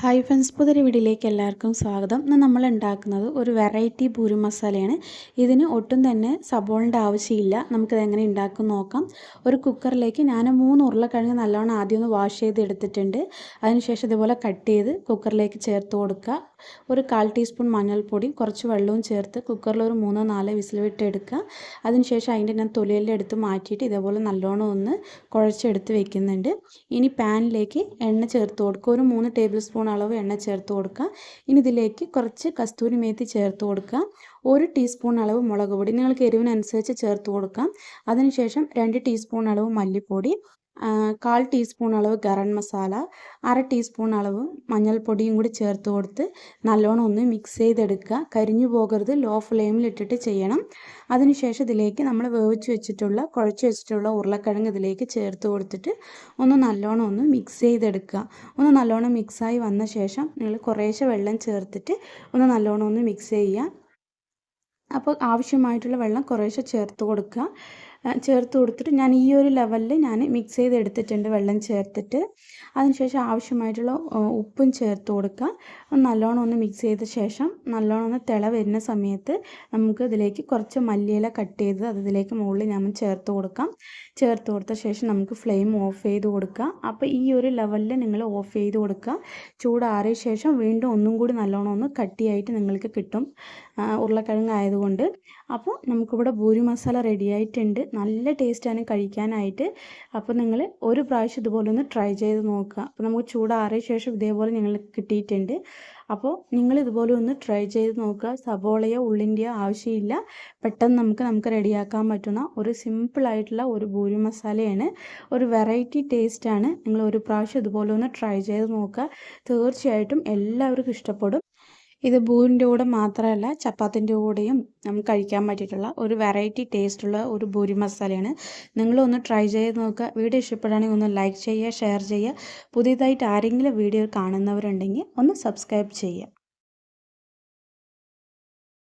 Hi friends പുതിയ വീഡിയോയിലേക്ക് എല്ലാവർക്കും സ്വാഗതം. ഇന്ന് നമ്മൾ ഉണ്ടാക്കുന്നത് ഒരു വെറൈറ്റി പൂരി മസാലയാണ്. ഇതിന് ഒട്ടും തന്നെ സബോളിന്റെ ആവശ്യമില്ല. നമുക്കിത് എങ്ങനെ ഉണ്ടാക്കും നോക്കാം. ഒരു കുക്കറിലേക്ക് ഞാൻ മൂന്ന് ഉരുളക്കിഴങ്ങ് നല്ലോണം ആദ്യം ഒന്ന് വാഷ് ചെയ്ത് എടുത്തിട്ടുണ്ട് അതിനുശേഷം ഇതുപോലെ കട്ട് ചെയ്ത് കുക്കറിലേക്ക് ചേർത്ത് കൊടുക്കുക. ഒരു കാൽ ടീസ്പൂൺ മഞ്ഞൾപ്പൊടി കുറച്ച് വെള്ളവും ചേർത്ത് കുക്കറിൽ ഒരു മൂന്നോ നാലോ വിസിൽ വിട്ട് എടുക്കുക അതിനുശേഷം അതിന്റെ ഞാൻ തൊലിയെല്ലാം എടുത്ത് മാറ്റിയിട്ട് ഇതേപോലെ നല്ലോണം ഒന്ന് കുഴച്ചെടുത്ത് വെക്കുന്നുണ്ട്. ഇനി പാനിലേക്ക് എണ്ണ ചേർത്ത് കൊടുക്കുക. ഒരു മൂന്ന് ടേബിൾ സ്പൂൺ അളവ് എണ്ണ ചേർത്ത് കൊടുക്കുക. ഇനി ഇതിലേക്ക് കുറച്ച് കസ്തൂരി മേത്തി ചേർത്ത് കൊടുക്കുക. ഒരു ടീസ്പൂൺ അളവ് മുളക് പൊടി. നിങ്ങൾക്ക് എരിവിനനുസരിച്ച് ചേർത്ത് കൊടുക്കാം. അതിനുശേഷം രണ്ട് ടീസ്പൂൺ അളവ് മല്ലിപ്പൊടി. കാൽ ടീസ്പൂൺ അളവ് ഗരം മസാല അര ടീസ്പൂൺ അളവ് മഞ്ഞൾപ്പൊടിയും കൂടി ചേർത്ത് കൊടുത്ത് നല്ലോണം ഒന്ന് മിക്സ് ചെയ്തെടുക്കുക. കരിഞ്ഞു പോകരുത് ലോ ഫ്ലെയിമിൽ ഇട്ടിട്ട് ചെയ്യണം. അതിനുശേഷം ഇതിലേക്ക് നമ്മൾ വേവിച്ച് വെച്ചിട്ടുള്ള കുഴച്ച് വെച്ചിട്ടുള്ള ഉരുളക്കിഴങ്ങ് ഇതിലേക്ക് ചേർത്ത് കൊടുത്തിട്ട് ഒന്ന് നല്ലോണം ഒന്ന് മിക്സ് ചെയ്തെടുക്കുക. ഒന്ന് നല്ലോണം മിക്സായി വന്ന ശേഷം നിങ്ങൾ കുറേശ്ശെ വെള്ളം ചേർത്തിട്ട് ഒന്ന് നല്ലോണം ഒന്ന് മിക്സ് ചെയ്യുക. അപ്പോൾ ആവശ്യമായിട്ടുള്ള വെള്ളം കുറേശ്ശെ ചേർത്ത് കൊടുക്കുക. ചേർത്ത് കൊടുത്തിട്ട് ഞാൻ ഈ ഒരു ലെവലിൽ ഞാൻ മിക്സ് ചെയ്ത് എടുത്തിട്ടുണ്ട് വെള്ളം ചേർത്തിട്ട്. അതിനുശേഷം ആവശ്യമായിട്ടുള്ള ഉപ്പും ചേർത്ത് കൊടുക്കുക. നല്ലോണം ഒന്ന് മിക്സ് ചെയ്ത ശേഷം നല്ലോണം ഒന്ന് തിള വരുന്ന സമയത്ത് നമുക്ക് ഇതിലേക്ക് കുറച്ച് മല്ലിയില കട്ട് ചെയ്ത് അതിലേക്ക് മുകളിൽ ഞാൻ ചേർത്ത് കൊടുക്കാം. ചേർത്ത് കൊടുത്ത ശേഷം നമുക്ക് ഫ്ലെയിം ഓഫ് ചെയ്ത് കൊടുക്കുക അപ്പോൾ ഈ ഒരു ലെവലിൽ നിങ്ങൾ ഓഫ് ചെയ്ത് കൊടുക്കുക. ചൂടാറിയ ശേഷം വീണ്ടും ഒന്നും കൂടി നല്ലോണം ഒന്ന് കട്ടിയായിട്ട് നിങ്ങൾക്ക് കിട്ടും. ഉരുളക്കിഴങ്ങ് ആയതുകൊണ്ട്. അപ്പോൾ നമുക്കിവിടെ ഭൂരി മസാല റെഡി ആയിട്ടുണ്ട്. നല്ല ടേസ്റ്റാണ് കഴിക്കാനായിട്ട്. അപ്പോൾ നിങ്ങൾ ഒരു പ്രാവശ്യം ഇതുപോലെ ഒന്ന് ട്രൈ ചെയ്ത് നോക്കുക. അപ്പോൾ നമുക്ക് ചൂടാറിയ ശേഷം ഇതേപോലെ ഞങ്ങൾ കിട്ടിയിട്ടുണ്ട്. അപ്പോൾ നിങ്ങൾ ഇതുപോലെ ഒന്ന് ട്രൈ ചെയ്ത് നോക്കുക. സബോളയോ ഉള്ളിന്റെയോ ആവശ്യമില്ല. പെട്ടെന്ന് നമുക്ക് നമുക്ക് റെഡിയാക്കാൻ പറ്റുന്ന ഒരു സിമ്പിളായിട്ടുള്ള ഒരു ഭൂരി മസാലയാണ്. ഒരു വെറൈറ്റി ടേസ്റ്റാണ്. നിങ്ങൾ ഒരു പ്രാവശ്യം ഇതുപോലെ ഒന്ന് ട്രൈ ചെയ്ത് നോക്കുക. തീർച്ചയായിട്ടും എല്ലാവർക്കും ഇഷ്ടപ്പെടും. ഇത് ബൂരിന്റെ കൂടെ മാത്രമല്ല ചപ്പാത്തിന്റെ കൂടെയും നമുക്ക് കഴിക്കാൻ പറ്റിയിട്ടുള്ള ഒരു വെറൈറ്റി ടേസ്റ്റുള്ള ഒരു ബൂരി മസാലയാണ്. നിങ്ങളൊന്ന് ട്രൈ ചെയ്ത് നോക്കുക. വീഡിയോ ഇഷ്ടപ്പെടുകയാണെങ്കിൽ ഒന്ന് ലൈക്ക് ചെയ്യുക ഷെയർ ചെയ്യുക. പുതിയതായിട്ട് ആരെങ്കിലും വീഡിയോ കാണുന്നവരുണ്ടെങ്കിൽ ഒന്ന് സബ്സ്ക്രൈബ് ചെയ്യുക.